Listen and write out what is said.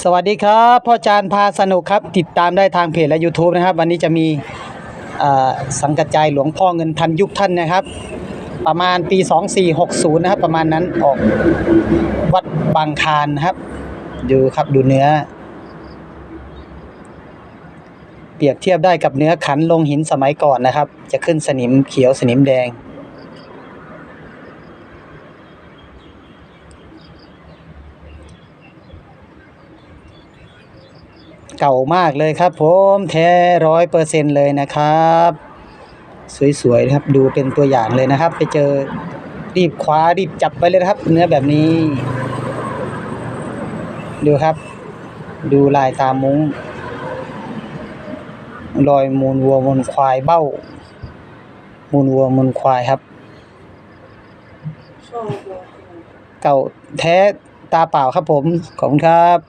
สวัสดีครับพ่อจานพาสนุกครับ ติดตามได้ทางเพจและ YouTube นะครับ วันนี้จะมีสังกัจจหลวงพ่อเงินทันยุคท่านนะครับ ประมาณปี 2460 นะครับ ประมาณนั้นออกวัดบางคานนะครับ ดูครับดูเนื้อ เปรียบเทียบได้กับเนื้อขันลงหินสมัยก่อนนะครับ จะขึ้นสนิมเขียวสนิมแดง เก่ามากเลยครับผมแท้ร้อยเปอร์เซ็นเลยนะครับ สวยๆนะครับดูเป็นตัวอย่างเลยนะครับ ไปเจอรีบคว้ารีบจับไปเลยนะครับ เนื้อแบบนี้ ดูครับ ดูลายตามุ้งรอยมูลวัวมูลควายเบ้า มูลวัวมูลควายครับ เก่าแท้ตาเปล่าครับผม ขอบคุณครับ